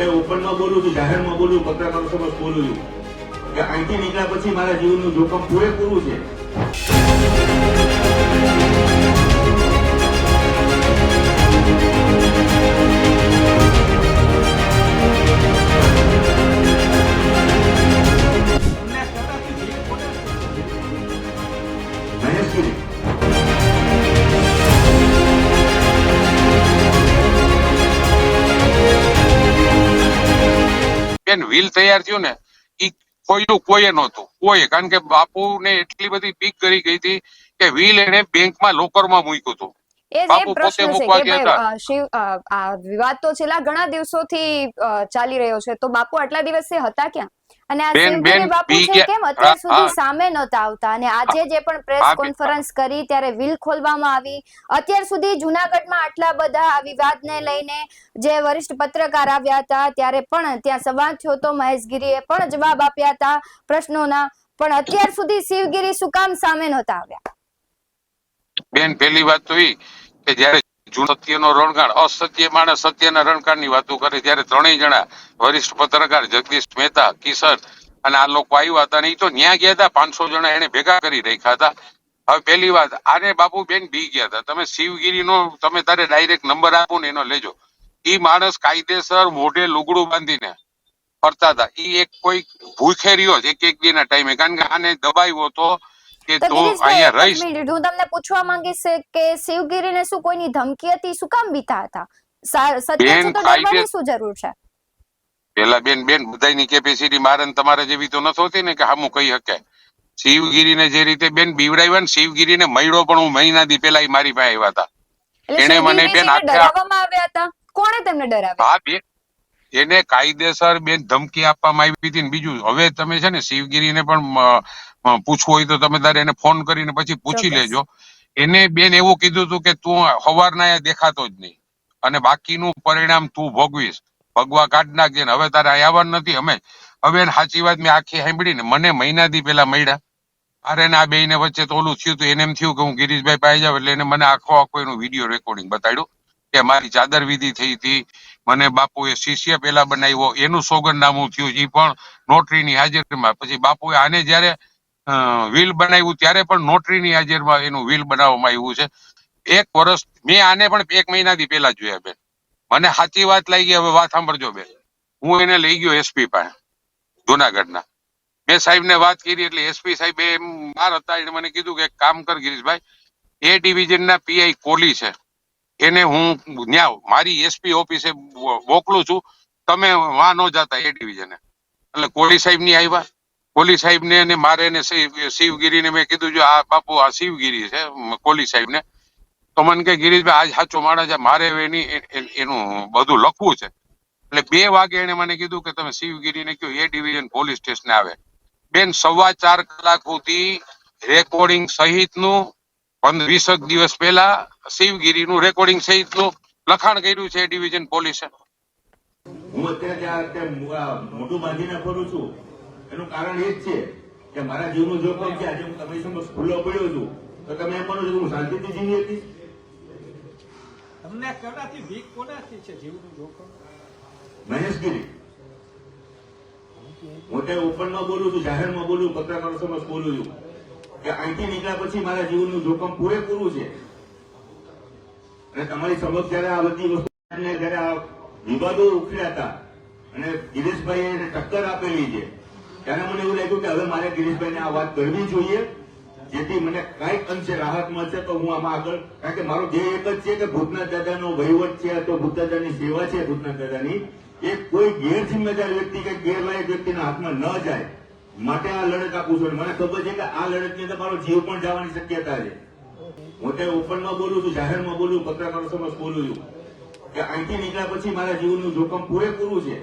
અત્યારે ઓપનમાં બોલું છું, જાહેરમાં બોલું, પત્રકારો સમક્ષ બોલું છું. કે અહીંથી નીકળ્યા પછી મારા જીવનનું જોખમ પૂરેપૂરું છે. મહેશગીરી બેન, વ્હીલ તૈયાર થયું ને એ કોઈનું કોઈએ નહોતું. કોઈ, કારણ કે બાપુને એટલી બધી પીક કરી ગઈ હતી કે વ્હીલ એને બેંકમાં લોકરમાં મૂક્યું હતું. એ જ પ્રશ્ન છે કે ભાઈ શિવ આ વિવાદ તો છેલ્લા ઘણા દિવસોથી ચાલી રહ્યો છે. તો બાપુ આટલા દિવસથી હતા ક્યાં? અને આ બેન, બાપુ છે કેમ? અત્યાર સુધી સામે નહોતા આવતા. અને આજે જે પણ પ્રેસ કોન્ફરન્સ કરી ત્યારે વ્હીલ ખોલવામાં આવી. અત્યાર સુધી જુનાગઢમાં આટલા બધા આ વિવાદને લઈને જે વરિષ્ઠ પત્રકાર આવ્યા હતા ત્યારે પણ ત્યાં સંવાદ થયો હતો મહેશગીરીએ પણ જવાબ આપ્યા હતા પ્રશ્નોના. પણ અત્યાર સુધી શિવગીરી શું કામ સામે નહોતા આવ્યા? બેન, પહેલી વાત તો એ કે જયારે સત્યનો રણકાણ અસત્ય માણસ સત્યના રણકાળની વાતો કરે, ત્યારે ત્રણેય જણા, વરિષ્ઠ પત્રકાર જગદીશ મહેતા, કિશન અને આ લોકો આવ્યા હતા ઈ તો ન્યા ગયા હતા, પાંચસો જણા એને ભેગા કરી રાખ્યા હતા. હવે પહેલી વાત, આને બાપુ બેન બી ગયા હતા. તમે શિવગીરીનો, તમે તારે ડાયરેક્ટ નંબર આપો ને એનો લેજો. એ માણસ કાયદેસર મોઢે લુગડું બાંધીને ફરતા હતા. ઈ એક કોઈ ભૂખે રહ્યો જ એક એક દી ના ટાઈમે કારણ કે આને દબાવ્યો તો કે તો અહીંયા રહીશ. હું તમને પૂછવા માંગીશ કે શિવગીરીને શું કોઈની ધમકી હતી? શું કામ બીતા હતા? સત્ય બેન, તો ડરવાની શું જરૂર છે? પેલા બેન બેન બધાની કેપેસિટી મારે ને તમારે જેવી તો નથી હોતી ને કે હામું કહી શકે શિવગીરીને જે રીતે બેન બીવડાવ્યા ને શિવગીરીને મયડો પણ હું મહિના દી પેલા મારી પાસે આવ્યા હતા. એને મને બેન ડરાવવામાં આવ્યા હતા કોણે તેમને ડરાવ્યા? હા બેન એને કાયદેસર બેન ધમકી આપવામાં આવી હતી ને બીજું. હવે તમે છે ને શિવગીરીને પણ પૂછવું હોય તો તમે તારે એને ફોન કરીને પછી પૂછી લેજો. એને બેન એવું કીધું હતું કે તું સવારના અહીંયા દેખાતો જ નહીં. અને બાકીનું પરિણામ તું ભોગવીશ. ભગવા કાઢ નાખજે ને. હવે તારે અહીં આવવાનું નથી અમે. હવે એને સાચી વાત મેં આખી સાંભળી ને મને મહિનાથી પેલા મળ્યા. અરે ને આ બે ને વચ્ચે તો ઓલું થયું હતું એને એમ થયું કે હું ગિરીશભાઈ પાસે જાવ એટલે એને મને આખો આખો એનું વીડિયો રેકોર્ડિંગ બતાડ્યું કે મારી ચાદર વિધિ થઈ હતી. મને બાપુએ શિષ્ય પેલા બનાવ્યો. એનું સોગંદનામું થયું એ પણ નોટરીની હાજરીમાં. પછી બાપુએ આને જ્યારે વ્હીલ બનાવ્યું ત્યારે પણ નોટરીની હાજરમાં એનું વ્હીલ બનાવવામાં આવ્યું છે. એક વર્ષ, મેં આને પણ એક મહિનાથી પેલા જોયા બેન. મને સાચી વાત લાગી, હવે વાત સાંભળજો બેન. હું એને લઈ ગયો એસપી પાસે, જુનાગઢના. મેં સાહેબને વાત કરી એટલે એસપી સાહેબ એમ માર હતા એને મને કીધું કે કામ કર ગિરીશભાઈ, એ ડિવિઝનના પીઆઈ કોહલી છે. એને હું ન્યા મારી એસપી ઓફિસે મોકલું છું. તમે વાં ન જતા એ ડિવિઝને. એટલે કોહલી સાહેબની આવ્યા. કોહલી સાહેબ ને મારે ને શિવગીરી ને મેં કીધું, જો આ બાપુ આ શિવગીરી છે કોલી સાહેબ ને તો મને કે ગિરીશભાઈ, આજ સાચો માણસ મારે એની એનું બધું લખવું છે. એટલે બે વાગે એને મને કીધું કે તમે શિવગીરીને કયો એ ડિવિઝન પોલીસ સ્ટેશન આવે. બેન, સવા ચાર કલાક સુધી રેકોર્ડિંગ સહિતનું પંદર વીસક દિવસ પહેલા શિવગીરીનું રેકોર્ડિંગ સહિતનું લખાણ કર્યું છે ડિવિઝન પોલીસે. હું અત્યારે મોઢું બાંધીને ફરું છું. એનું કારણ એ જ છે કે મારા જીવનું જોખમ છે આજે હું તમારી સમક્ષ ખુલ્લો પડ્યો છું તો તમે એમ માનો છો કે હું શાંતિથી જીવી હતી તમને કદાથી વીક કોનાથી છે જીવનું જોખમ? મહેશગીરી. હું તે ઓપનમાં બોલું છું જાહેરમાં બોલું પત્રકારો સમક્ષ બોલું છું કે અહીંથી નીકળ્યા પછી મારા જીવનનું જોખમ પૂરેપૂરું છે. અને તમારી સમક્ષ જયારે આ બધી વસ્તુ જ્યારે આ વિવાદો ઉખડ્યા હતા અને ધીરેશભાઈ ટક્કર આપેલી છે ત્યારે મને એવું લાગ્યું કે હવે મારે ધીરેશભાઈને આ વાત કરવી જોઈએ જેથી મને કાંઈક અંશે રાહત મળશે તો હું આમાં આગળ કારણ કે મારો જે એક જ છે કે ભૂતના દાદાનો વહીવટ છે અને તમારી સમક્ષ જયારે આ વસ્તુ જ્યારે આ વિવાદો ઉખડ્યા હતા અને ગિરીશભાઈ એને ટક્કર આપેલી છે ત્યારે મને એવું લાગ્યું કે હવે મારે ગિરીશભાઈને આ વાત કરવી જોઈએ. જેથી મને કાંઈક અંશે રાહત મળશે તો હું આમાં આગળ કારણ કે મારો ધ્યેય એક જ છે કે ભૂતનાથ દાદાનો વહીવટ છે તો ભૂતનાથ દાદાની સેવા છે ભૂતનાથ દાદાની. એ કોઈ ગેરજિમ્મેદાર વ્યક્તિ કે ગેરલાયક વ્યક્તિના હાથમાં ન જાય માટે આ લડત આપું છું. મને ખબર છે કે આ લડતની અંદર મારો જીવ પણ જવાની શક્યતા છે. હું તે ઓપનમાં બોલું છું, જાહેરમાં બોલું, પત્રકારો સમક્ષ બોલું છું. કે અહીંથી નીકળ્યા પછી મારા જીવનનું જોખમ પૂરેપૂરું છે.